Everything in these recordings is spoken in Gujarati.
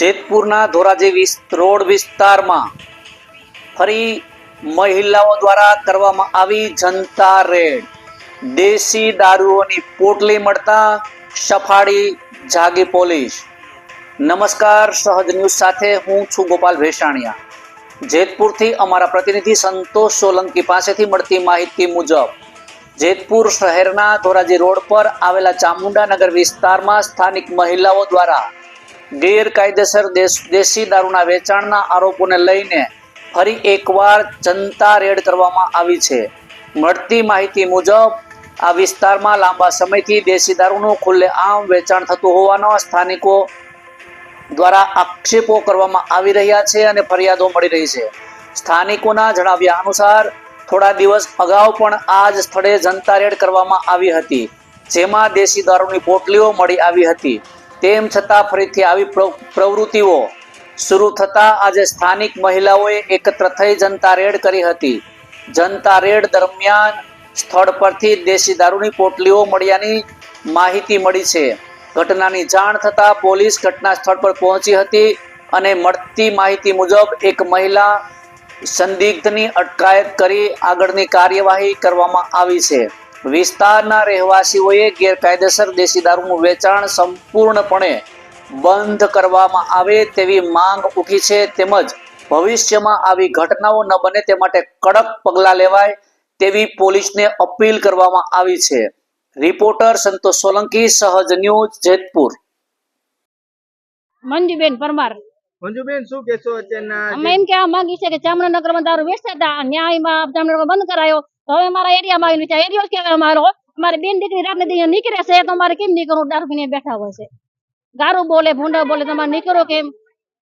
જેતપુરના ધોરાજી વિસ્ત્રોડ રોડ વિસ્તારમાં ફરી મહિલાઓ દ્વારા કરવામાં આવી જનતા રેડ. દેશી દારૂઓની પોટલી મળતા સફાળી જાગી પોલીસ. નમસ્કાર, સહજ ન્યૂઝ સાથે હું છું ગોપાલ ભેસાણિયા. જેતપુરથી અમારા પ્રતિનિધિ સંતોષ સોલંકી પાસેથી મળતી માહિતી મુજબ, જેતપુર શહેરના ધોરાજી રોડ પર આવેલા ચામુંડાનગર વિસ્તારમાં સ્થાનિક મહિલાઓ દ્વારા ગેરકાયદેસર દેશ દારૂના વેચાણના આરોપોને લઈને ફરી એકવાર જનતા રેડ કરવામાં આવી છે. મળતી માહિતી મુજબ, આ વિસ્તારમાં લાંબા સમયથી દેશી દારૂનું ખુલ્લેઆમ વેચાણ થતું હોવાનો સ્થાનિકો દ્વારા આક્ષેપો કરવામાં આવી રહ્યા છે અને ફરિયાદો મળી રહી છે. સ્થાનિકોના જણાવ્યા અનુસાર, થોડા દિવસ અગાઉ પણ આ જ સ્થળે જનતા રેડ કરવામાં આવી હતી, જેમાં દેશી દારૂની પોટલીઓ મળી આવી હતી. તેમ છતાં ફરીથી આવી પ્ર- પ્રવૃત્તિઓ શરૂ થતા આજે સ્થાનિક મહિલાઓએ એકત્ર થઈ જનતા રેડ કરી હતી. જનતા રેડ દરમિયાન સ્થળ પરથી દેશી દારૂની પોટલીઓ મળ્યાની માહિતી મળી છે. ઘટનાની જાણ થતાં પોલીસ ઘટના સ્થળ પર પહોંચી હતી અને મળતી માહિતી મુજબ એક મહિલા સંદિગ્ધની અટકાયત કરી આગળની કાર્યવાહી કરવામાં આવી છે. વિસ્તારના રહેવાસીઓએ ગેરકાયદેસર દેશી દારૂનું વેચાણ સંપૂર્ણપણે બંધ કરવામાં આવે તેવી માંગ ઉઠી છે. તેમજ ભવિષ્યમાં આવી ઘટનાઓ ન બને તે માટે કડક પગલાં લેવાય તેવી પોલીસને અપીલ કરવામાં આવી છે. Reporter Santosh Solanki Sahaj news Jetpur. Manjuben Parmar. Manjuben શું કહેશો અત્યારના અમે એમ કહેવા માંગી છે કે ચામરાનગરમાં દારૂ વેચતા હતા. ન્યાયમાં ચામરાનગર બંધ કરાયો. તો હવે અમારા એરિયામાં આવીને છે એરિયો કહેવાય અમારો અમારે બેન દીકરી રાતને દી નીકળે છે તો અમારે કેમ નીકળવું દારૂ પીને બેઠા હોય છે? ગારું બોલે ભૂંડા બોલે તમારે નીકળો કેમ?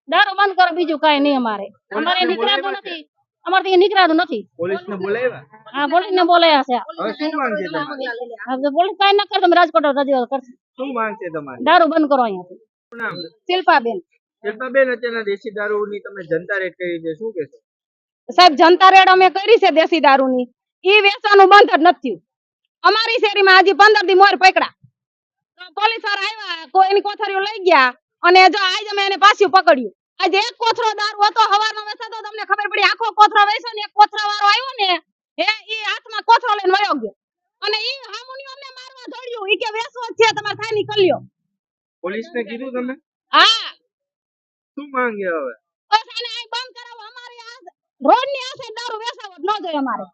દારૂ બંધ કરો બીજું કાંઈ નહીં અમારે. અમારે નીકળાતું નથી. અમારે ત્યાં નીકળાતું નથી. પોલીસને બોલાવ્યા? હા પોલીસ ને બોલાયા છે. શું માંગ છે તમારી? હવે પોલીસ કાંઈ ન કરે તમે રાજકોટ રજૂઆત કરશે. શું માંગ છે તમારી? દારૂ બંધ કરો અહીંયાથી. નામ? શિલ્પાબેન. શિલ્પાબેન અત્યારના દેશી દારૂની તમે જનતા રેટ કરી છે શું કહેશો? સાહેબ જનતા રેડ અમે કરી છે દેશી દારૂની. ઈ વેચવાનું બંધ જ નથી થયું. અમારી શેરીમાં હજી પંદર દી મોર પકડા તો પોલીસવાળા આવ્યા એની કોથળીઓ લઈ ગયા અને જો આજ અમે એને પાછું પકડ્યું. આજે એક કોથરો દારૂ હતો હવારનો વેચાતો તમને ખબર પડી આખો કોથરો વેચ્યો ને એક કોથરા વાળો આવ્યો ને હે ઈ હાથમાં કોથરો લઈને વયો ગયો. અને ઈ હામુનિયો અમને મારવા દોડ્યું. ઈ કે વેચવો છે તમાર થાય નીકળ લ્યો. પોલીસને કીધું તમે? હા. શું માંગે હવે? બસ આને અહીં બંધ કરાવો. અમારી આ રોડની આસે દારૂ વેચાવો ન જોઈએ અમારે.